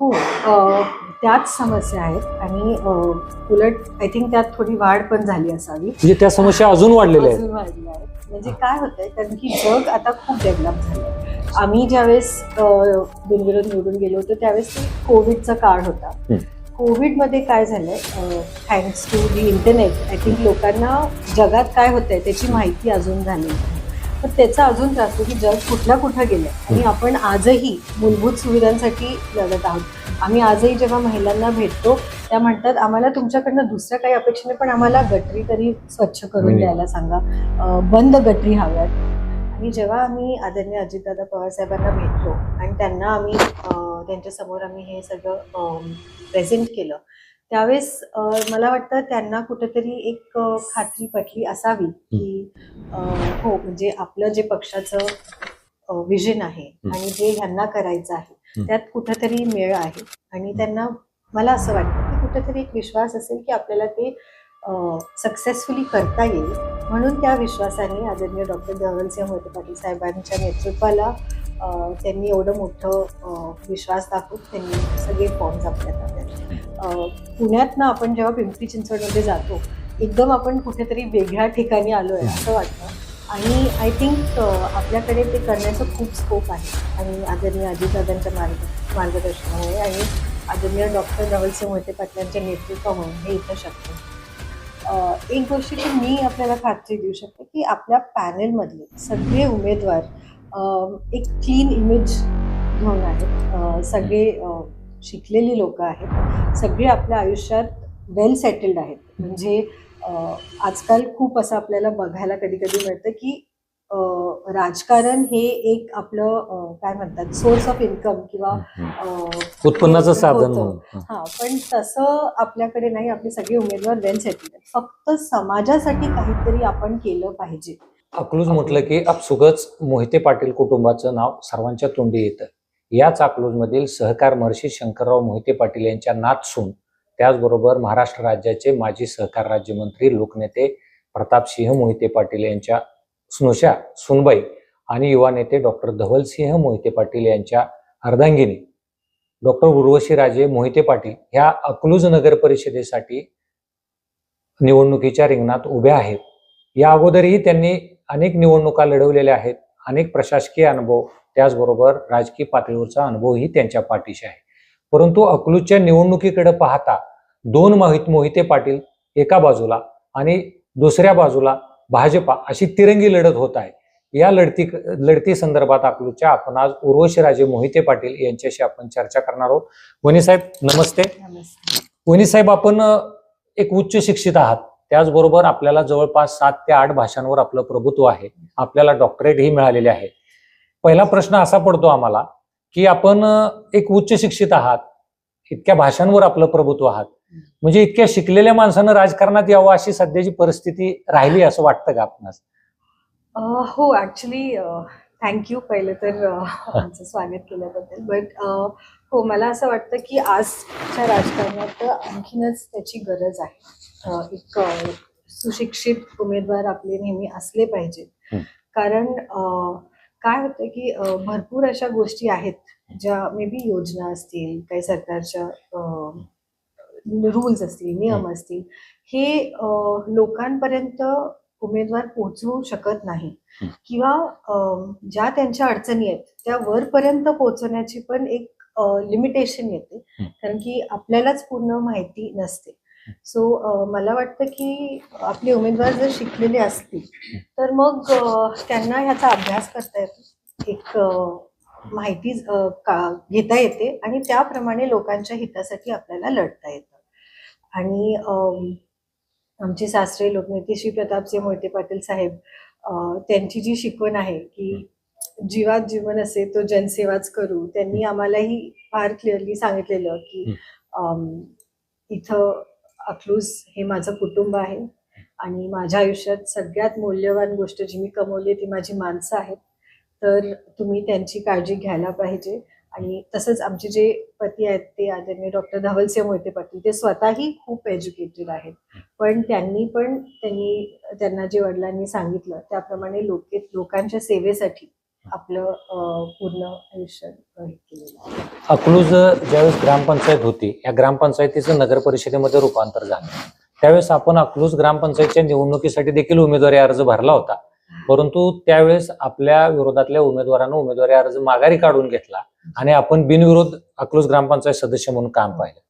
हो त्याच समस्या आहेत आणि उलट आय थिंक त्यात थोडी वाढ पण झाली असावी. म्हणजे त्या समस्या अजून वाढलेल्या आहेत. अजून वाढल्या आहेत. म्हणजे काय होतंय कारण की जग आता खूप डेव्हलप झालं आम्ही ज्यावेळेस बिनविरोध निवडून गेलो होतो त्यावेळेस ते कोविडचा काळ होता. कोविडमध्ये काय झालंय thanks to the internet I think लोकांना जगात काय होतंय त्याची माहिती अजून झाली. तर त्याचा अजून त्रास की जग कुठल्या कुठं गेलंय. आणि आपण आजही मूलभूत सुविधांसाठी लढत आहोत. आम्ही आजही जेव्हा महिलांना भेटतो त्या म्हणतात आम्हाला तुमच्याकडनं दुसऱ्या काही अपेक्षा नाही पण आम्हाला गटरी तरी स्वच्छ करून. द्यायला सांगा. बंद गटरी हव्यात. आणि जेव्हा आम्ही आदरणीय अजितदादा पवार साहेबांना भेटलो आणि त्यांना आम्ही त्यांच्यासमोर आम्ही हे सगळं प्रेझेंट केलं त्यावेळेस मला वाटतं त्यांना कुठेतरी एक खात्री पटली असावी की हो म्हणजे आपलं जे पक्षाचं विजन आहे. आणि जे ह्यांना करायचं आहे. त्यात कुठेतरी मेळ आहे. आणि त्यांना मला असं वाटतं की कुठेतरी एक विश्वास असेल की आपल्याला ते सक्सेसफुली करता येईल. म्हणून त्या विश्वासाने आदरणीय डॉक्टर धवलसिंह मोहिते पाटील साहेबांच्या नेतृत्वाला त्यांनी एवढं मोठं विश्वास दाखवून त्यांनी सगळे फॉर्म्स आपल्या पुण्यात ना पुण्यातनं आपण जेव्हा पिंपरी चिंचवडमध्ये जातो एकदम आपण कुठेतरी वेगळ्या ठिकाणी आलो आहे असं वाटतं. आणि आय थिंक आपल्याकडे ते करण्याचं खूप स्कोप आहे. आणि आदरणीय अजितदादांच्या मार्ग मार्गदर्शनामुळे आणि आदरणीय डॉक्टर धवलसिंह मोहिते पाटलांच्या नेतृत्वामुळे हे इथं शक्य एक गोष्ट एक गोष्टीची मी आपल्याला खात्री देऊ शकते की आपल्या पॅनेलमधले सगळे उमेदवार एक क्लीन इमेज घेऊन आहेत. सगळे शिकलेली लोक आहेत. सगळे आपल्या आयुष्यात वेल सेटल्ड आहेत. म्हणजे आजकाल खूप असं आपल्याला बघायला कधी कधी मिळतं की राजकारण हे एक आपलं काय म्हणतात सोर्स ऑफ इन्कम किंवा उत्पन्नाचं साधन हं. हा पण तसं आपल्याकडे नाही. आपले सगळे उमेदवार वेल सेटल्ड आहेत. फक्त समाजासाठी काहीतरी आपण केलं पाहिजे. अकलूज म्हटलं की आपसुकच मोहिते पाटील कुटुंबाचं नाव सर्वांच्या तोंडी येतं. याच अकलूजमधील सहकार महर्षी शंकरराव मोहिते पाटील यांच्या नातसून त्याचबरोबर महाराष्ट्र राज्याचे माजी सहकार राज्यमंत्री लोकनेते प्रतापसिंह मोहिते पाटील यांच्या स्नुषा सुनबाई आणि युवा नेते डॉक्टर धवलसिंह मोहिते पाटील यांच्या अर्धांगिनी. डॉक्टर उर्वशी राजे मोहिते पाटील ह्या अकलूज नगर परिषदेसाठी निवडणुकीच्या रिंगणात उभ्या आहेत. या अगोदरही त्यांनी अनेक निवडणुका लढवलेल्या आहेत अनेक प्रशासकीय अनुभव त्याचबरोबर राजकीय पातळीवरचा अनुभवही त्यांच्या पाठीशी आहे. परंतु अकलूजच्या निवडणुकीकडे पाहता दोन मोहित मोहिते पाटील एका बाजूला आणि दुसऱ्या बाजूला भाजपा अशी तिरंगी लढत होत आहे. या लढती लढती संदर्भात अकलूजच्या आपण आज उर्वशीराजे मोहिते पाटील यांच्याशी आपण चर्चा करणार आहोत. वनी साहेब नमस्ते. नमस्ते वनी साहेब आपण एक उच्च शिक्षित आहात. त्याचबरोबर आपल्याला जवळपास सात ते आठ भाषांवर आपलं प्रभुत्व आहे. आपल्याला डॉक्टरेटही मिळालेले आहे. पहिला प्रश्न असा पडतो आम्हाला की आपण एक उच्च शिक्षित आहात इतक्या भाषांवर आपलं प्रभुत्व आहात. म्हणजे इतक्या शिकलेल्या माणसानं राजकारणात यावं अशी सध्याची परिस्थिती राहिली असं वाटतं का आपणास? हो ऍक्च्युली थँक्यू पहिलं तर आमचं स्वागत केल्याबद्दल. बट हो मला असं वाटतं की आजच्या राजकारणात आणखीनच त्याची गरज आहे. एक सुशिक्षित उमेदवार आपले नेहमी असले पाहिजेत. कारण काय होतं की भरपूर अशा गोष्टी आहेत ज्या मे बी योजना असतील काही सरकारच्या रूल्स असतील नियम असतील हे लोकांपर्यंत उमेदवार पोहोचवू शकत नाही. किंवा ज्या त्यांच्या अडचणी आहेत त्या वरपर्यंत पोहोचवण्याची पण एक लिमिटेशन येते. कारण की आपल्यालाच पूर्ण माहिती नसते सो मला वाटतं की आपले उमेदवार जर शिकलेले असतील तर मग त्यांना ह्याचा अभ्यास करता येतो. एक माहिती का- घेता येते आणि त्याप्रमाणे लोकांच्या हितासाठी आपल्याला लढता येतं. आणि आमचे शास्त्रीय लोकनेते श्री प्रतापसिंह मोहिते पाटील साहेब अ, त्यांची जी शिकवण आहे की जीवात जीवन असे तो जनसेवाच करू त्यांनी आम्हालाही फार क्लिअरली सांगितलेलं की इथं अकलूज हे माझं कुटुंब आहे. आणि माझ्या आयुष्यात सगळ्यात मौल्यवान गोष्ट जी मी कमवली ती माझी माणसं आहेत. तर तुम्ही त्यांची काळजी घ्यायला पाहिजे. आणि तसंच आमचे जे पती आहेत ते आदरणीय डॉक्टर धवलसिंह मोहिते पाटील ते स्वतःही खूप एज्युकेटेड आहेत. पण त्यांनी पण त्यांनी त्यांना जे वडिलांनी सांगितलं त्याप्रमाणे लोके लोकांच्या सेवेसाठी आपलं पूर्ण आयुष्य हे केलेलं आहे. अकलूज ज्यावेळेस ग्रामपंचायत होती या ग्रामपंचायतीचं नगर परिषदेमध्ये रूपांतर झालं. त्यावेळेस आपण अकलूज ग्रामपंचायतच्या निवडणुकीसाठी देखील उमेदवारी अर्ज भरला होता. परंतु त्यावेळेस आपल्या विरोधातल्या उमेदवारानं उमेदवारी अर्ज माघारी काढून घेतला आणि आपण बिनविरोध अकलूज ग्रामपंचायत सदस्य म्हणून काम पाहिलं.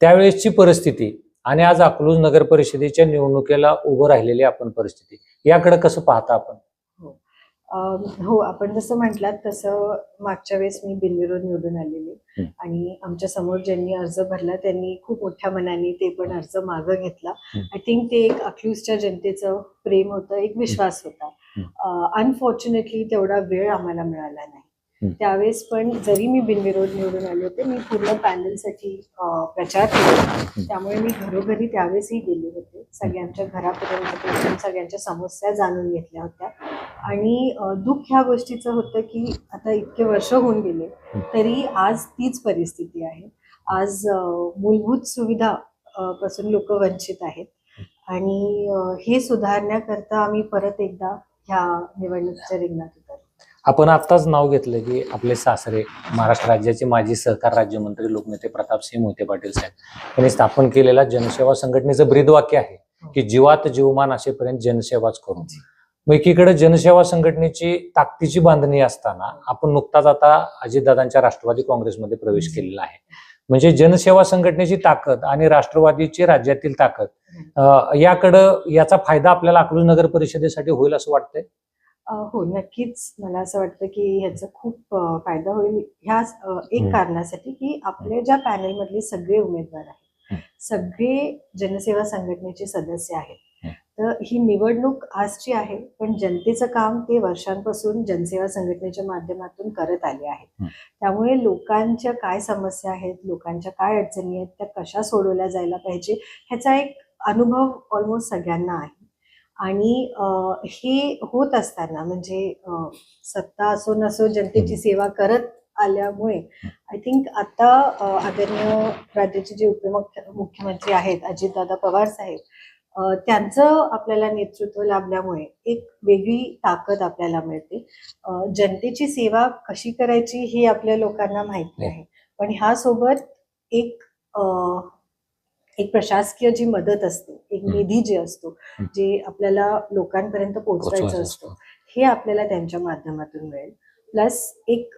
त्यावेळेसची परिस्थिती आणि आज अकलूज नगर परिषदेच्या निवडणुकीला उभं राहिलेली आपण परिस्थिती याकडे कसं पाहता आपण? हो आपण जसं म्हटलात तसं मागच्या वेळेस मी बिनविरोध निवडून आलेले. आणि आमच्यासमोर ज्यांनी अर्ज भरला त्यांनी खूप मोठ्या मनाने ते पण अर्ज मागं घेतला. आय थिंक ते एक अक्यूजच्या जनतेचं प्रेम होतं एक विश्वास होता. अनफॉर्च्युनेटली तेवढा वेळ आम्हाला मिळाला. नाही त्यावेळेस पण जरी मी बिनविरोध निवडून आले होते मी पूर्ण पॅनलसाठी प्रचार केला त्यामुळे मी घरोघरी त्यावेळेसही गेले होते. सगळ्यांच्या घरापर्यंत पोहोचून सगळ्यांच्या समस्या जाणून घेतल्या होत्या. आणि दुःख ह्या गोष्टीचं होतं की आता इतके वर्ष होऊन गेले तरी आज तीच परिस्थिती आहे. आज मूलभूत सुविधा पासून लोक वंचित आहेत. आणि हे सुधारण्याकरता आम्ही परत एकदा ह्या निवडणुकीच्या रिंगणात आपण आत्ताच नाव घेतलं की आपले सासरे महाराष्ट्र राज्याचे माजी सहकार राज्यमंत्री लोकनेते प्रतापसिंह मोहिते पाटील साहेब. यांनी स्थापन केलेल्या जनसेवा संघटनेचं ब्रीदवाक्य आहे की जीवात जीवमान असेपर्यंत जनसेवाच करू मग एकीकडे जनसेवा संघटनेची ताकदीची बांधणी असताना आपण नुकताच आता अजितदादांच्या राष्ट्रवादी काँग्रेसमध्ये प्रवेश केलेला आहे. म्हणजे जनसेवा संघटनेची ताकद आणि राष्ट्रवादीची राज्यातील ताकद याकडं याचा फायदा आपल्याला अकलूज नगर परिषदेसाठी होईल असं वाटतंय? हो नक्कीच मला असं वाटतं की ह्याचा खूप फायदा होईल ह्याच अ, एक हं. कारणासाठी की आपल्या ज्या पॅनलमधले सगळे उमेदवार. आहेत सगळे जनसेवा संघटनेचे सदस्य आहेत. तर ही निवडणूक आजची आहे पण जनतेचं काम ते वर्षांपासून जनसेवा संघटनेच्या माध्यमातून करत आले आहेत. त्यामुळे लोकांच्या काय समस्या आहेत लोकांच्या काय अडचणी आहेत त्या कशा सोडवल्या जायला पाहिजे ह्याचा एक अनुभव ऑलमोस्ट सगळ्यांना आहे आणि हे होत असताना म्हणजे सत्ता असो नसो जनतेची सेवा करत आल्यामुळे आय थिंक आता आदरणीय राज्याचे जे उपमुख्य मुख्यमंत्री आहेत अजितदादा पवार साहेब त्यांचं आपल्याला नेतृत्व लाभल्यामुळे एक वेगळी ताकद आपल्याला मिळते. जनतेची सेवा कशी करायची हे आपल्या लोकांना माहिती आहे पण ह्यासोबत एक एक प्रशासकीय जी मदत असते एक. निधी जे असतो. जे आपल्याला लोकांपर्यंत पोहोचवायचं असतं. हे आपल्याला त्यांच्या माध्यमातून मिळेल प्लस एक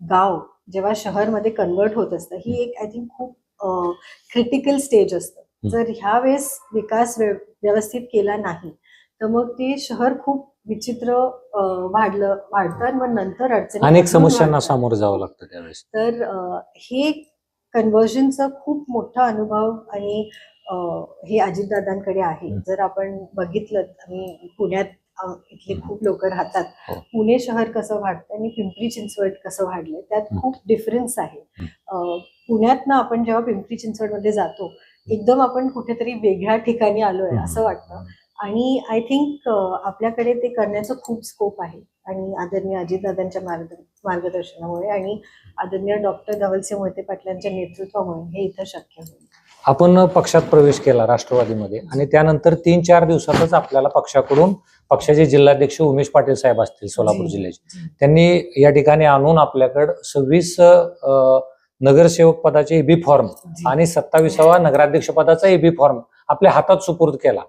गाव जेव्हा शहरमध्ये कन्वर्ट होत असतं ही एक आय थिंक खूप क्रिटिकल स्टेज असतं. जर ह्या वेळेस विकास व्य- व्यवस्थित केला नाही तर मग ते शहर खूप विचित्र वाढलं वाढतं आणि मग नंतर अडचणी अनेक समस्यांना वाढतात. सामोरं जावं लागतं त्यावेळेस तर हे कन्व्हर्जनचा खूप मोठा अनुभव आणि हे अजितदादांकडे आहे. जर आपण बघितलं आम्ही पुण्यात इथले खूप लोक राहतात हो. पुणे शहर कसं वाढतं आणि पिंपरी चिंचवड कसं वाढलंय त्यात. खूप डिफरन्स आहे. अ, पुण्यातनं आपण जेव्हा पिंपरी चिंचवडमध्ये जातो एकदम आपण कुठेतरी वेगळ्या ठिकाणी आलोय असं वाटतं आणि आय थिंक आपल्याकडे ते करण्याचं खूप स्कोप आहे आणि आदरणीय अजितदादांच्या मार्ग मार्गदर्शनामुळे आणि आदरणीय डॉक्टर धवलसिंह मोहिते पाटलांच्या नेतृत्वामुळे हे इथं शक्य होईल आपण पक्षात प्रवेश केला राष्ट्रवादीमध्ये आणि त्यानंतर तीन चार दिवसातच आपल्याला पक्षाकडून पक्षाचे जिल्हाध्यक्ष उमेश पाटील साहेब असतील सोलापूर. जिल्ह्याचे त्यांनी या ठिकाणी आणून आपल्याकडे सव्वीस नगरसेवक पदाचे एबी फॉर्म. आणि सत्तावीसावा नगराध्यक्ष पदाचा एबी फॉर्म आपल्या हातात सुपूर्द केला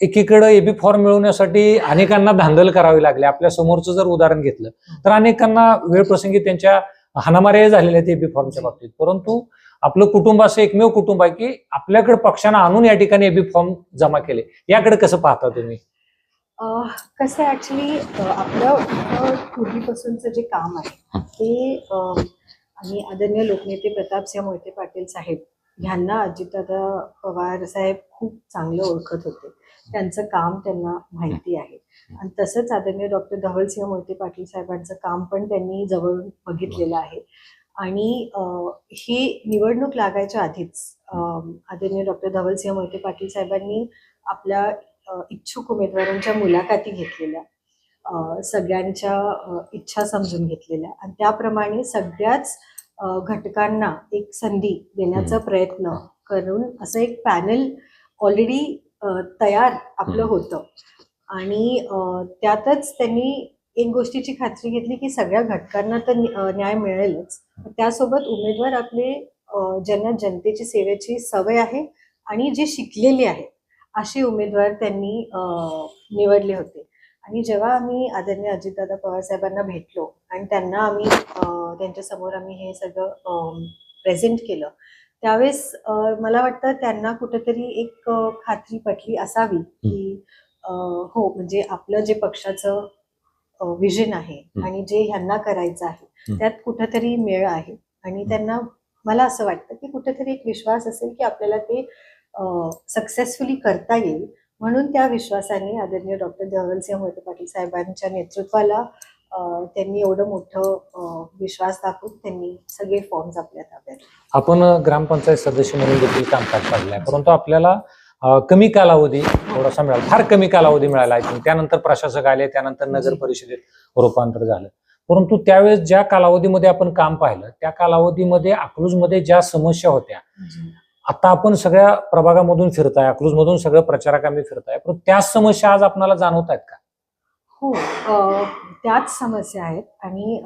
एकीकडे एबी फॉर्म मिळवण्यासाठी अनेकांना धांदल करावी लागली. आपल्या समोरचं जर उदाहरण घेतलं तर अनेकांना वेळ प्रसंगी त्यांच्या हाणामाऱ्या झालेल्या आहेत एबी फॉर्मच्या बाबतीत. परंतु आपलं कुटुंब असं एकमेव कुटुंब आहे की आपल्याकडे पक्षानं आणून या ठिकाणी एबी फॉर्म जमा केले. याकडे कसं पाहता तुम्ही? कसं आहे ऍक्च्युली आपलं पूर्वीपासूनचं जे काम आहे ते आणि आदरणीय लोकनेते प्रतापसिंह मोहिते पाटील साहेब ह्यांना अजितदादा पवार साहेब खूप चांगलं ओळखत होते. त्यांचं काम त्यांना माहिती आहे. आणि तसंच आदरणीय डॉक्टर धवलसिंह मोहिते पाटील साहेबांचं काम पण त्यांनी जवळून बघितलेलं आहे. आणि हे निवडणूक लागायच्या आधीच आदरणीय डॉक्टर धवलसिंह मोहिते पाटील साहेबांनी आपल्या इच्छुक उमेदवारांच्या मुलाखती घेतलेल्या सगळ्यांच्या इच्छा समजून घेतलेल्या. आणि त्याप्रमाणे सगळ्याच घटकांना एक संधी देण्याचा प्रयत्न करून असं एक पॅनल ऑलरेडी तयार आपलं. होतं. आणि त्यातच त्यांनी एक गोष्टीची खात्री घेतली की सगळ्या घटकांना तर न्याय मिळेलच. त्यासोबत उमेदवार आपले ज्यांना जनतेची सेवेची सवय आहे आणि जे शिकलेले आहेत असे उमेदवार त्यांनी निवडले होते. आणि जेव्हा आम्ही आदरणीय अजितदादा पवार साहेबांना भेटलो आणि त्यांना आम्ही त्यांच्यासमोर आम्ही हे सगळं प्रेझेंट केलं त्यावेळेस मला वाटतं त्यांना कुठेतरी एक खात्री पटली असावी की हो म्हणजे आपलं जे पक्षाचं विजन आहे. आणि जे ह्यांना करायचं आहे. त्यात कुठेतरी मेळ आहे आणि त्यांना मला असं वाटतं की कुठेतरी एक विश्वास असेल की आपल्याला ते सक्सेसफुली करता येईल म्हणून त्या विश्वासाने आदरणीय डॉक्टर जवळसिंह मोहिते पाटील साहेबांच्या नेतृत्वाला त्यांनी एवढं मोठं विश्वास दाखवून त्यांनी सगळे फॉर्म्स आपल्या ताब्यात आपण ग्रामपंचायत सदस्य म्हणून देखील कामकाज पाडलंय परंतु आपल्याला कमी कालावधी थोडासा मिळाला. फार कमी कालावधी मिळाला आहे त्यानंतर प्रशासक आले त्यानंतर नगर. परिषदेत रूपांतर झालं. परंतु त्यावेळेस ज्या कालावधीमध्ये आपण काम पाहिलं त्या कालावधीमध्ये अकलूजमध्ये ज्या समस्या होत्या आता आपण सगळ्या प्रभागामधून फिरताय अकलूजमधून सगळं प्रचारकांनी फिरताय परंतु त्याच समस्या आज आपल्याला जाणवत आहेत का? हो त्याच समस्या आहेत आणि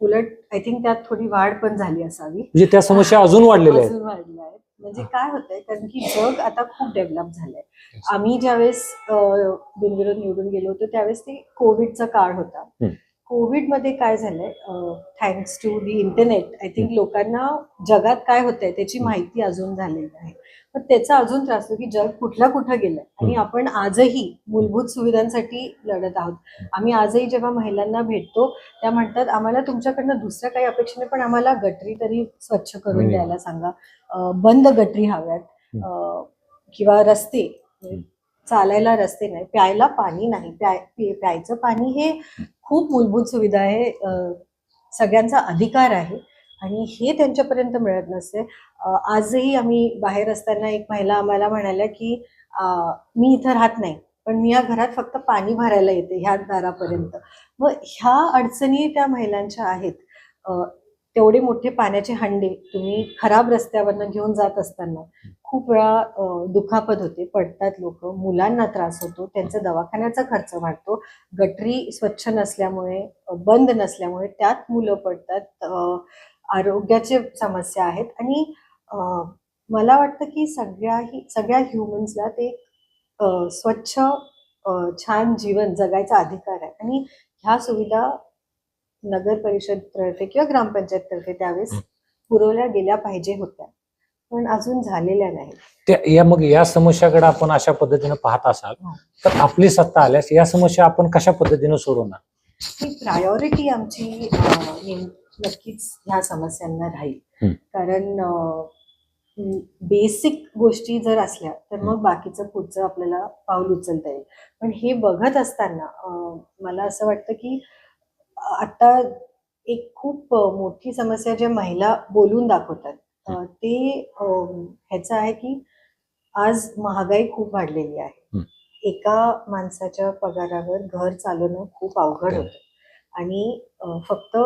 उलट आय थिंक त्यात थोडी वाढ पण झाली असावी. म्हणजे त्या समस्या अजून वाढलेल्या आहेत. अजून वाढल्या आहेत. म्हणजे काय होतंय कारण की जग आता खूप डेव्हलप झालंय. आम्ही ज्यावेळेस बिनविरोध निवडून गेलो होतो त्यावेळेस ते कोविडचा काळ होता. कोविडमध्ये काय झालंय thanks to the internet I think लोकांना जगात काय होतंय त्याची. माहिती अजून झालेली आहे. पण त्याचा अजून त्रास होतो की जग कुठल्या कुठं गेलंय. आणि. आपण आजही मूलभूत सुविधांसाठी लढत आहोत. आम्ही आजही जेव्हा महिलांना भेटतो त्या म्हणतात आम्हाला तुमच्याकडनं दुसऱ्या काही अपेक्षा नाही पण आम्हाला गटरी तरी स्वच्छ करून. द्यायला सांगा. बंद गटरी हव्यात. किंवा रस्ते. चालायला रस्ते नाही. प्यायला पाणी नाही. प्याय प्यायचं पाणी हे खूप मूलभूत सुविधा आहे. सगळ्यांचा अधिकार आहे. आणि हे त्यांच्यापर्यंत मिळत नसते. आजही आम्ही बाहेर असताना एक महिला आम्हाला म्हणाल्या की मी इथं राहत नाही पण मी या घरात फक्त पाणी भरायला येते ह्या दारापर्यंत. मग ह्या अडचणी त्या महिलांच्या आहेत. तेवढे मोठे पाण्याचे हंडे तुम्ही खराब रस्त्यावरनं घेऊन जात असताना खूप वेळा दुखापत होते पडतात लोक मुलांना त्रास होतो त्यांचा दवाखान्याचा खर्च वाढतो गटरी स्वच्छ नसल्यामुळे बंद नसल्यामुळे त्यात मुलं पडतात. आरोग्याचे समस्या आहेत. आणि मला वाटतं की सगळ्याही सगळ्या ह्युमन्सला ते स्वच्छ छान जीवन जगायचा अधिकार आहे. आणि ह्या सुविधा नगर परिषद तर्फे किंवा ग्रामपंचायत तर्फे त्यावेळेस. पुरवल्या गेल्या पाहिजे होत्या. पण अजून झालेल्या त्या या मग या समस्याकडे आपण अशा पद्धतीने पाहत असाल हो. तर आपली सत्ता आल्यास या समस्या आपण कशा पद्धतीने सोडवणार? ही प्रायोरिटी आमची नक्कीच ह्या समस्यांना राहील. कारण बेसिक गोष्टी जर असल्या तर मग बाकीचं पुढचं आपल्याला पाऊल उचलता येईल पण हे बघत असताना मला असं वाटतं की आता एक खूप मोठी समस्या ज्या महिला बोलून दाखवतात ते ह्याचं आहे की आज महागाई खूप वाढलेली आहे. एका माणसाच्या पगारावर घर चालवणं खूप अवघड. होतं आणि फक्त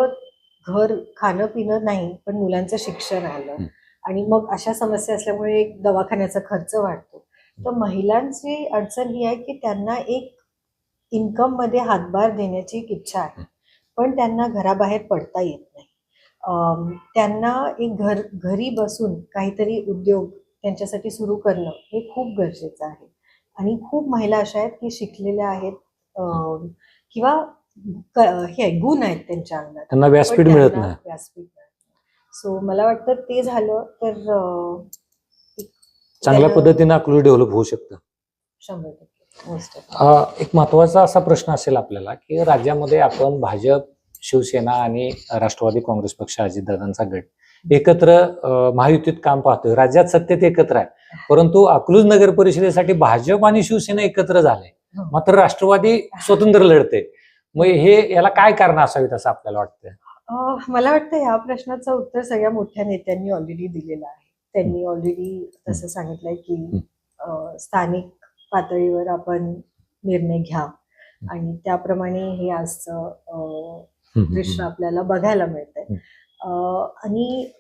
घर खाणं पिणं नाही पण मुलांचं शिक्षण आलं. आणि मग अशा समस्या असल्यामुळे एक दवाखान्याचा खर्च वाढतो. तर महिलांची अडचण ही आहे की त्यांना एक इन्कममध्ये हातभार देण्याची एक इच्छा आहे. पण त्यांना घराबाहेर पडता येत नाही. त्यांना एक घर घरी बसून काहीतरी उद्योग त्यांच्यासाठी सुरू करणं हे खूप गरजेचं आहे. आणि खूप महिला अशा आहेत की शिकलेल्या आहेत किंवा हे गुण आहेत त्यांच्या अंगात. त्यांना व्यासपीठ मिळत नाही. व्यासपीठ सो मला वाटतं ते झालं तर चांगल्या पद्धतीने अकलूज डेव्हलप होऊ शकतं. शंभर टक्के. एक महत्त्वाचा असा प्रश्न असेल आपल्याला की राज्यामध्ये आपण भाजप शिवसेना आणि राष्ट्रवादी काँग्रेस पक्ष अजितदादांचा गट एकत्र महायुतीत काम पाहतोय. राज्यात सत्तेत एकत्र आहे. परंतु अकलूज नगर परिषदेसाठी भाजप आणि शिवसेना एकत्र झाले. हो. मात्र राष्ट्रवादी स्वतंत्र लढते. मग हे याला काय कारण असावीत असं आपल्याला वाटतं अं, मला वाटतं ह्या प्रश्नाचं उत्तर सगळ्या मोठ्या नेत्यांनी ऑलरेडी दिलेलं आहे. त्यांनी ऑलरेडी तसं सांगितलंय की स्थानिक पातळीवर आपण निर्णय घ्या. आणि त्याप्रमाणे हे आजचं दृश्य आपल्याला बघायला मिळतंय. हं. अं, आणि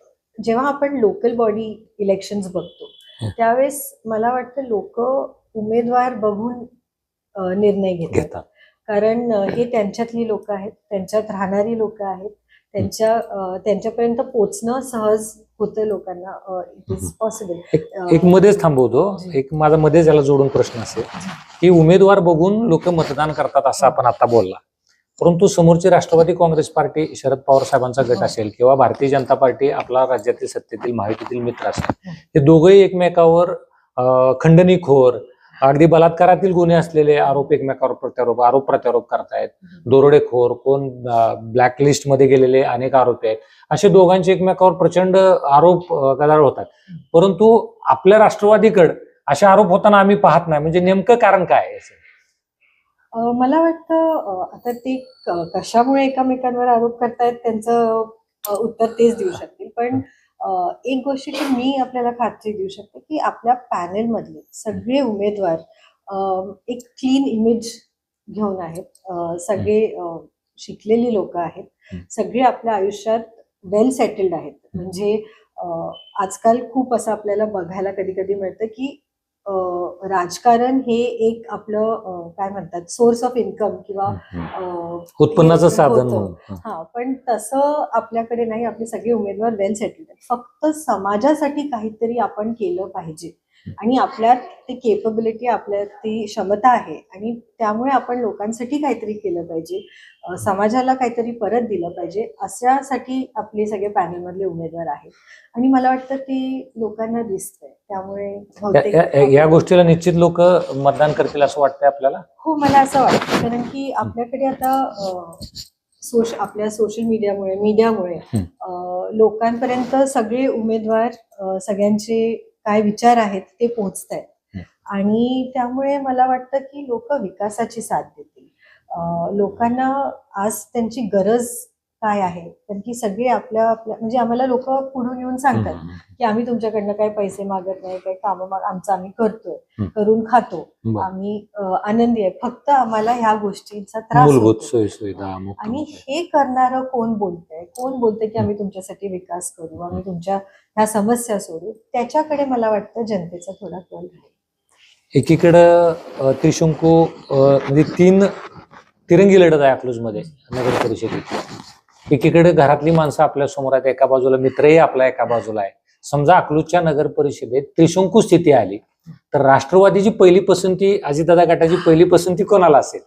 जेव्हा आपण लोकल बॉडी इलेक्शन्स बघतो. त्यावेळेस मला वाटतं लोक उमेदवार बघून निर्णय घेतात. कारण हे त्यांच्यातली लोक आहेत त्यांच्यात राहणारी लोक आहेत. त्यांच्या त्यांच्यापर्यंत पोचणं सहज होतं लोकांना इट इज पॉसिबल एक मध्येच थांबवतो. एक माझा मध्येच याला जोडून प्रश्न असेल की उमेदवार बघून लोक मतदान करतात असं आपण आता बोलला. परंतु समोरची राष्ट्रवादी काँग्रेस पार्टी शरद पवार साहेबांचा गट हो. असेल किंवा भारतीय जनता पार्टी आपला राज्यातील सत्तेतील महायुतीतील मित्र असेल. हे. दोघंही एकमेकावर खंडणीखोर अगदी बलात्कारातील गुन्हे असलेले आरोप एकमेकावर प्रत्यारोप आरोप प्रत्यारोप करतायत. दोरडेखोर कोण ब्लॅकलिस्टमध्ये गेलेले अनेक आरोपी आहेत. असे दोघांचे एकमेकावर प्रचंड आरोप गदार होतात. परंतु आपल्या राष्ट्रवादीकडे असे आरोप होताना आम्ही पाहत नाही. म्हणजे नेमकं कारण काय आहे मला वाटतं आता ते कशामुळे एकमेकांवर आरोप करतायत त्यांचं उत्तर तेच देऊ शकतील. पण एक गोष्टीची मी आपल्याला खात्री देऊ शकते की आपल्या पॅनेल मधले सगळे उमेदवार एक क्लीन इमेज घेऊन आहेत. सगळे शिकलेली लोक आहेत. सगळे आपल्या आयुष्यात वेल सेटल्ड आहेत. म्हणजे आजकाल खूप असं आपल्याला बघायला कधी कधी मिळतं की राजकारण हे एक आपलं काय म्हणतात सोर्स ऑफ इन्कम किंवा उत्पन्नाचं साधन हं. हा पण तसं आपल्याकडे नाही आपले सगळे उमेदवार वेल सेटल्ड आहेत. फक्त समाजासाठी काहीतरी आपण केलं पाहिजे. आणि आपल्यात ते केपबिलिटी आपल्यात ती क्षमता आहे. आणि त्यामुळे आपण लोकांसाठी काहीतरी केलं पाहिजे. समाजाला काहीतरी परत दिलं पाहिजे. अशासाठी आपले सगळे पॅनलमधले उमेदवार आहेत. आणि मला वाटतं ते लोकांना दिसतंय. त्यामुळे या- गोष्टीला निश्चित लोक मतदान करतील असं वाटतंय आपल्याला? हो मला असं वाटतं. कारण की आपल्याकडे आता सोश आपल्या सोशल मीडियामुळे मीडियामुळे लोकांपर्यंत सगळे उमेदवार सगळ्यांचे काय विचार आहेत ते पोहोचत आहेत. आणि त्यामुळे मला वाटतं की लोक विकासाची साथ देतील लोकांना आज त्यांची गरज काय आहे? कारण की सगळे आपल्या आपल्या म्हणजे आम्हाला लोक पुढून येऊन सांगतात की आम्ही तुमच्याकडनं काही पैसे मागत नाही काही कामं आमचं आम्ही करतोय. करून खातो. आम्ही आनंदी आहे. फक्त आम्हाला ह्या गोष्टींचा त्रास आणि. हे करणारं कोण बोलतंय? कोण बोलतंय की आम्ही तुमच्यासाठी विकास करू आम्ही तुमच्या ह्या समस्या सोडू? त्याच्याकडे मला वाटतं जनतेचा थोडा कल राहील. एकीकडं त्रिशंकू म्हणजे तीन तिरंगी लढत आहे अकलूजमध्ये नगर परिषदेत एकीकडे घरातली माणसं आपल्यासमोर आहेत एका बाजूला मित्रही आपला एका बाजूला आहे. समजा अकलूजच्या नगर परिषदेत त्रिशंकू स्थिती आली तर राष्ट्रवादीची पहिली पसंती अजितदादा गटाची पहिली पसंती कोणाला असेल?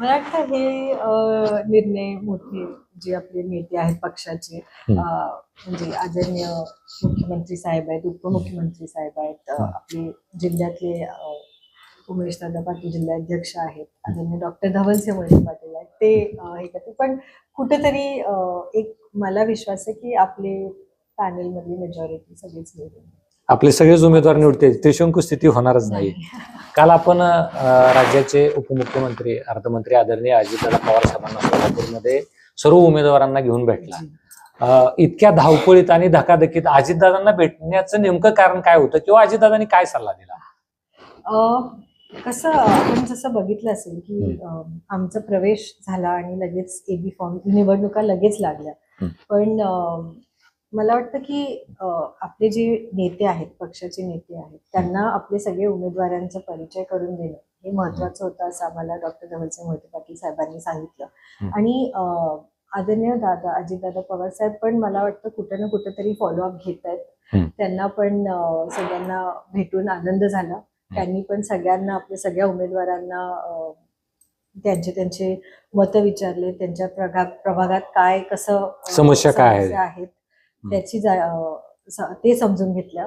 मला वाटतं हे निर्णय मोठे जे आपले नेते आहेत पक्षाचे म्हणजे आदरणीय मुख्यमंत्री साहेब आहेत उपमुख्यमंत्री साहेब आहेत. आपले जिल्ह्यातले उमेश दादा पाटील जिल्हाध्यक्ष आहेत. आदरणीय डॉक्टर धवलसिंह मोहिते पाटील आहेत. ते हे करते पण कुठेतरी एक मला विश्वास आहे की आपले पॅनल मधली मेजॉरिटी सगळीच निवडून आपले सगळेच उमेदवार निवडते त्रिशंकू स्थिती होणारच नाही. काल आपण राज्याचे उपमुख्यमंत्री अर्थमंत्री आदरणीय अजितदादा पवार साहेबांना सोलापूरमध्ये सर्व उमेदवारांना घेऊन भेटला. इतक्या धावपळीत आणि धकाधकीत अजितदादांना भेटण्याचं नेमकं कारण काय होतं? किंवा अजितदादांनी काय सल्ला दिला? कसं आपण जसं बघितलं असेल की आमचा प्रवेश झाला आणि लगेच एबी फॉर्म निवडणुका लगेच लागल्या. पण मला वाटतं की आपले जे नेते आहेत पक्षाचे नेते आहेत त्यांना आपले सगळे उमेदवारांचा परिचय करून देणं हे महत्वाचं होतं असं आम्हाला डॉक्टर धवलसिंह मोहिते पाटील साहेबांनी सांगितलं. आणि आदरणीय दादा अजितदादा पवार साहेब पण मला वाटतं कुठं ना कुठेतरी फॉलोअप घेत आहेत. त्यांना पण सगळ्यांना भेटून आनंद झाला त्यांनी पण सगळ्यांना आपल्या सगळ्या उमेदवारांना त्यांचे त्यांचे मतं विचारले त्यांच्या प्रभाग प्रभागात काय कसं समस्या काय आहेत? त्याची ते समजून घेतल्या.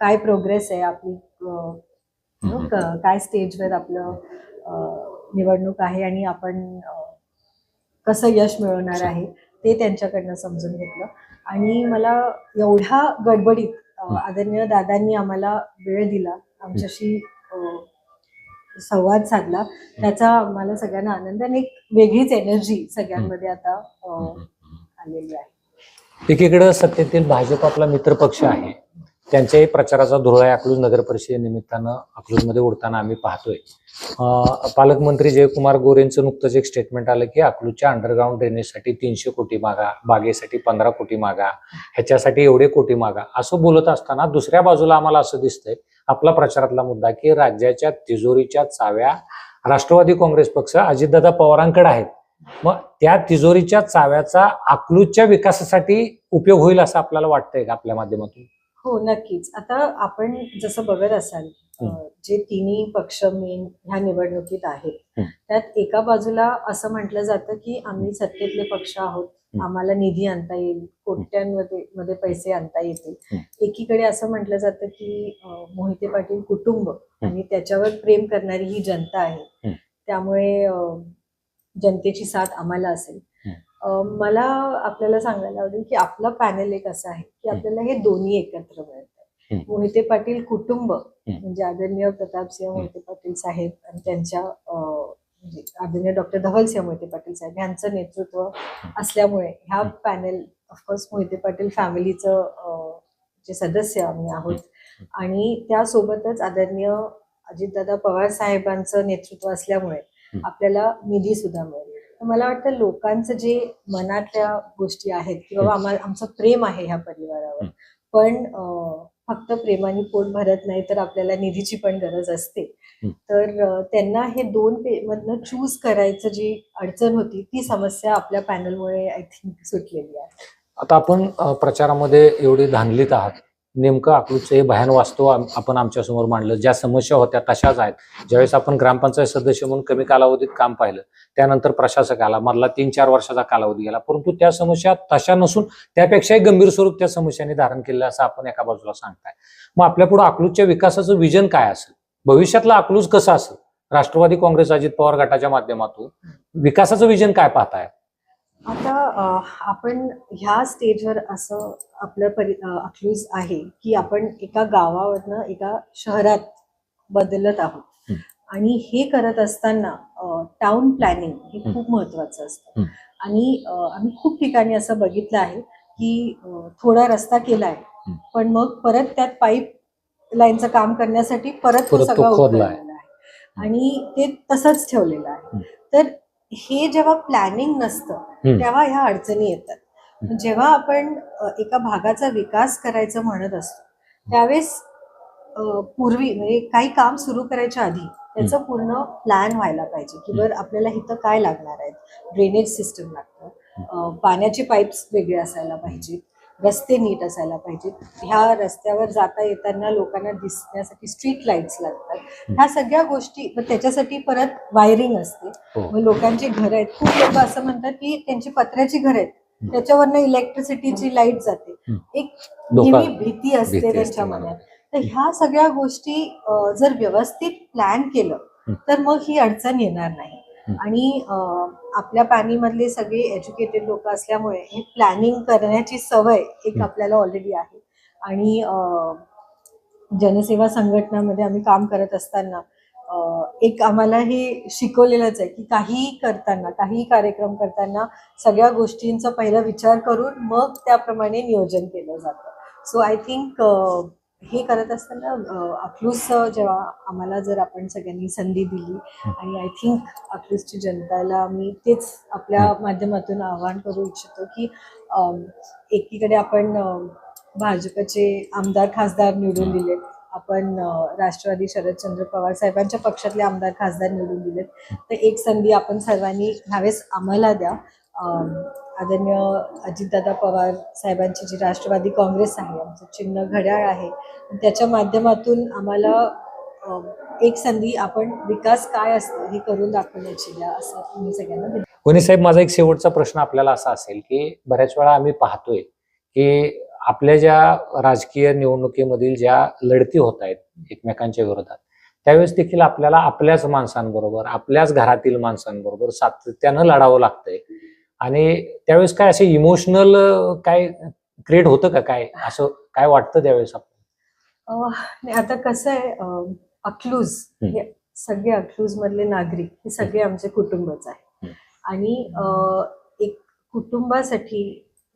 काय प्रोग्रेस आहे आपली काय स्टेजवर आपलं निवडणूक आहे आणि आपण कसं यश मिळवणार आहे ते त्यांच्याकडनं समजून घेतलं. आणि मला एवढ्या गडबडीत. आदरणीय दादांनी आम्हाला वेळ दिला. आमच्याशी संवाद साधला. त्याचा आम्हाला सगळ्यांना आनंद आणि एक वेगळीच एनर्जी सगळ्यांमध्ये आता आलेली आहे. एकीकडे सत्तेतील भाजप आपला मित्रपक्ष आहे. त्यांच्याही प्रचाराचा धुरळा अकलूज नगर परिषदेनिमित्तानं अकलूजमध्ये उडताना आम्ही पाहतोय. पालकमंत्री जयकुमार गोरेंचं नुकतंच एक स्टेटमेंट आलं की अकलूजच्या अंडरग्राऊंड ड्रेनेजसाठी तीनशे कोटी मागा बागेसाठी पंधरा कोटी मागा ह्याच्यासाठी एवढे कोटी मागा असं बोलत असताना दुसऱ्या बाजूला आम्हाला असं दिसतंय आपला प्रचारातला मुद्दा की राज्याच्या तिजोरीच्या चाव्या राष्ट्रवादी काँग्रेस पक्ष अजितदादा पवारांकडे आहेत मग त्या तिजोरीच्या चाव्याचा अकलूजच्या विकासासाठी उपयोग होईल असं आपल्याला वाटतंय का आपल्या माध्यमातून हो नक्कीच आता आपण जसं बघत असाल जे तिन्ही पक्ष मेन ह्या निवडणुकीत आहेत. त्यात एका बाजूला असं म्हटलं जातं की आम्ही सत्तेतले पक्ष आहोत. आम्हाला निधी आणता येईल कोट्यांमध्ये मध्ये पैसे आणता येतील. एकीकडे असं म्हटलं जातं की मोहिते पाटील कुटुंब आणि त्याच्यावर प्रेम करणारी ही जनता आहे. त्यामुळे जनतेची साथ आम्हाला असेल. मला आपल्याला सांगायला आवडेल की आपला पॅनल एक असं आहे की. आपल्याला हे दोन्ही एकत्र मिळत. हं. मोहिते पाटील कुटुंब म्हणजे आदरणीय प्रतापसिंह मोहिते पाटील साहेब आणि त्यांच्या आदरणीय डॉक्टर धवलसिंह मोहिते पाटील साहेब यांचं नेतृत्व असल्यामुळे ह्या पॅनल ऑफकोर्स मोहिते पाटील फॅमिलीचं जे सदस्य आम्ही आहोत. आणि त्यासोबतच आदरणीय अजितदादा पवार साहेबांचं नेतृत्व असल्यामुळे. आपल्याला निधी सुद्धा मिळेल. तर मला वाटतं लोकांचं जे मनातल्या गोष्टी आहेत की बाबा आम्हाला आमचं प्रेम आहे ह्या परिवारावर. पण फक्त प्रेमाने पोट भरत नाही तर आपल्याला निधीची पण गरज असते. तर त्यांना हे दोन पे मधनं चूज करायचं जी अडचण होती ती समस्या आपल्या पॅनलमुळे आय थिंक सुटलेली आहे. आता आपण प्रचारामध्ये एवढे धांदलीत आहात. नेमकं अकलूजचं हे भयान वास्तव आपण आमच्यासमोर मांडलं. ज्या समस्या होत्या तशाच आहेत. ज्यावेळेस आपण ग्रामपंचायत सदस्य म्हणून कमी कालावधीत काम पाहिलं त्यानंतर प्रशासक आला मधला तीन चार वर्षाचा कालावधी गेला. परंतु त्या समस्या तशा नसून त्यापेक्षाही गंभीर स्वरूप त्या समस्यांनी धारण केलं असं आपण एका बाजूला सांगताय. मग आपल्या पुढे अकलूजच्या विकासाचं विजन काय असेल? भविष्यातला अकलूज कसं असेल? राष्ट्रवादी काँग्रेस अजित पवार गटाच्या माध्यमातून विकासाचं विजन काय पाहताय? आता आपण ह्या स्टेजवर असं आपलं परि अकलूज आहे की आपण एका गावावरनं एका शहरात बदलत आहोत. आणि हे करत असताना टाउन प्लॅनिंग हे. खूप महत्वाचं असतं. आणि आम्ही खूप ठिकाणी असं बघितलं आहे की थोडा रस्ता केलाय हं. पण मग परत त्यात पाईप लाईनचं काम करण्यासाठी परत तो सगळा आहे आणि ते तसंच ठेवलेलं आहे. तर हे जेव्हा प्लॅनिंग नसतं. तेव्हा ह्या अडचणी येतात. जेव्हा आपण एका भागाचा विकास करायचं म्हणत असतो त्यावेळेस पूर्वी म्हणजे काही काम सुरू करायच्या आधी त्याचं पूर्ण प्लॅन व्हायला पाहिजे की बरं आपल्याला इथं काय लागणार आहेत ड्रेनेज सिस्टम लागतं. पाण्याचे पाईप्स वेगळे असायला पाहिजेत. रस्ते नीट असायला पाहिजेत. ह्या रस्त्यावर जाता येताना लोकांना दिसण्यासाठी स्ट्रीट लाईट्स लागतात. ह्या सगळ्या गोष्टी मग त्याच्यासाठी परत वायरिंग असते. हो. मग लोकांची घरं आहेत. खूप लोक असं म्हणतात की त्यांची पत्र्याची घर आहेत. त्याच्यावरनं इलेक्ट्रिसिटीची लाइट जाते. एक नेहमी भीती असते त्यांच्या मनात. तर ह्या सगळ्या गोष्टी जर व्यवस्थित प्लॅन केलं. तर मग ही अडचण येणार नाही. आणि आपल्या पॅनीमधले सगळे एज्युकेटेड लोक असल्यामुळे हे प्लॅनिंग करण्याची सवय एक. आपल्याला ऑलरेडी आहे. आणि जनसेवा संघटनामध्ये आम्ही काम करत असताना एक आम्हाला हे शिकवलेलंच आहे की काहीही करताना काहीही कार्यक्रम करताना सगळ्या गोष्टींचा पहिला विचार करून मग त्याप्रमाणे नियोजन केलं जातं. सो आय थिंक हे करत असताना अं, अकलूज जेव्हा आम्हाला जर आपण सगळ्यांनी संधी दिली आणि आय थिंक अकलूजची जनताला मी तेच आपल्या माध्यमातून आवाहन करू इच्छितो की एकीकडे आपण भाजपचे आमदार खासदार निवडून दिलेत. आपण राष्ट्रवादी शरदचंद्र पवार साहेबांच्या पक्षातले आमदार खासदार निवडून दिलेत. तर एक संधी आपण सर्वांनी ह्यावेळेस आम्हाला द्या. आदरणीय अजितदादा पवार साहेबांची जी राष्ट्रवादी काँग्रेस आहे आमचं चिन्ह घड्याळ आहे त्याच्या माध्यमातून आम्हाला एक संधी आपण विकास काय असतो हे करून दाखवण्याची द्या असं तुम्ही सगळ्यांना कोणी साहेब माझा एक शेवटचा प्रश्न आपल्याला असा असेल की बऱ्याच वेळा आम्ही पाहतोय की आपल्या ज्या राजकीय निवडणुकीमधील ज्या लढती होत आहेत एकमेकांच्या विरोधात त्यावेळेस देखील आपल्याला आपल्याच माणसांबरोबर आपल्याच घरातील माणसांबरोबर सातत्यानं लढावं लागतंय. आणि त्यावेळेस काय असे इमोशनल काय क्रिएट होतं का काय असं काय वाटतं त्यावेळेस नाही, आता कसं आहे अकलूज हं. सगळे अकलूज मधले नागरिक हे सगळे आमचे कुटुंबच आहे. आणि एक कुटुंबासाठी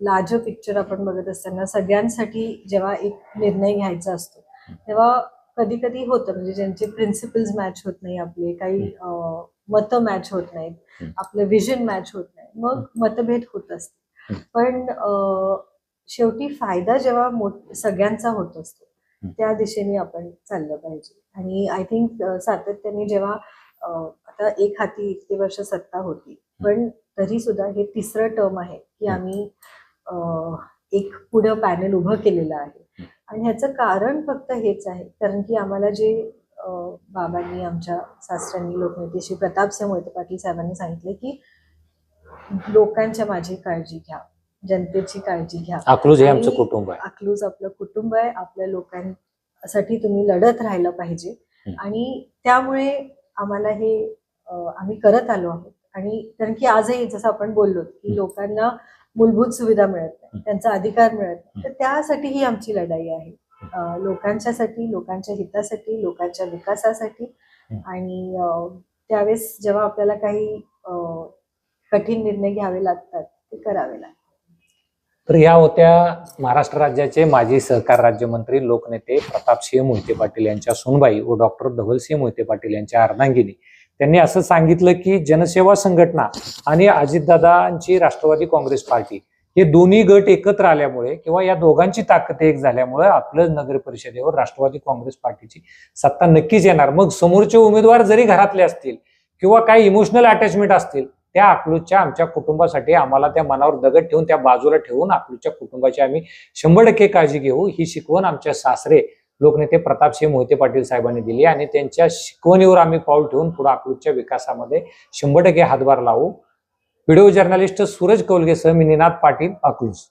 लार्जर पिक्चर आपण बघत असताना सगळ्यांसाठी जेव्हा एक निर्णय घ्यायचा असतो तेव्हा कधी कधी होतं म्हणजे ज्यांचे प्रिन्सिपल्स मॅच होत नाही आपले काही मतं मॅच होत नाहीत. आपलं विजन मॅच होत नाही. मग मतभेद होत असते. पण शेवटी फायदा जेव्हा सगळ्यांचा होत असतो. त्या दिशेने आपण चाललं पाहिजे. आणि आय थिंक सातत्याने जेव्हा आता एक हाती इतके वर्ष सत्ता होती पण तरी सुद्धा हे तिसरं टर्म आहे की आम्ही अं, एक पुढं पॅनल उभं केलेलं आहे. आणि ह्याचं कारण फक्त हेच आहे. कारण की आम्हाला जे बाबांनी आमच्या सासऱ्यांनी लोकनेते श्री प्रतापसिंह मोहिते पाटील साहेबांनी सांगितले की लोकांच्या माझी काळजी घ्या. जनतेची काळजी घ्या. अकलूज हे आमचं कुटुंब आहे. अकलूज आपलं कुटुंब आहे. आपल्या लोकांसाठी तुम्ही लढत राहिलं पाहिजे. आणि त्यामुळे आम्हाला हे आम्ही करत आलो आहोत. आणि कारण की आजही जसं आपण बोललो की. लोकांना मूलभूत सुविधा मिळत नाही. त्यांचा अधिकार मिळत नाही. तर त्यासाठी ही आमची लढाई आहे. लोकांच्यासाठी लोकांच्या हितासाठी लोकांच्या विकासासाठी. आणि त्यावेळेस जेव्हा आपल्याला काही कठीण निर्णय घ्यावे लागतात ते करावे लागतात. तर या होत्या महाराष्ट्र राज्याचे माजी सहकार राज्यमंत्री लोकनेते प्रतापसिंह मोहिते पाटील यांच्या सुनबाई व डॉक्टर धवलसिंह मोहिते पाटील यांच्या अर्धांगिनी. त्यांनी असं सांगितलं की जनसेवा संघटना आणि अजितदादांची राष्ट्रवादी काँग्रेस पार्टी हे दोन्ही गट एकत्र आल्यामुळे किंवा या दोघांची ताकद एक झाल्यामुळे आपलं नगर परिषदेवर राष्ट्रवादी काँग्रेस पार्टीची सत्ता नक्कीच येणार. मग समोरचे उमेदवार जरी घरातले असतील किंवा काही इमोशनल अटॅचमेंट असतील त्या अकलूजच्या आमच्या कुटुंबासाठी आम्हाला त्या मनावर दगड ठेवून त्या बाजूला ठेवून अकलूजच्या कुटुंबाची आम्ही शंभर टक्के काळजी घेऊ ही शिकवण आमच्या सासरे लोकनेते प्रतापसिंह मोहिते पाटील साहेबांनी दिली आणि त्यांच्या शिकवणीवर आम्ही पाऊल ठेवून पुढे अकलूजच्या विकासामध्ये शंभर टक्के हातभार लावू. व्हिडिओ जर्नलिस्ट सूरज कौलगेसह मी निनाद पाटील अकलूस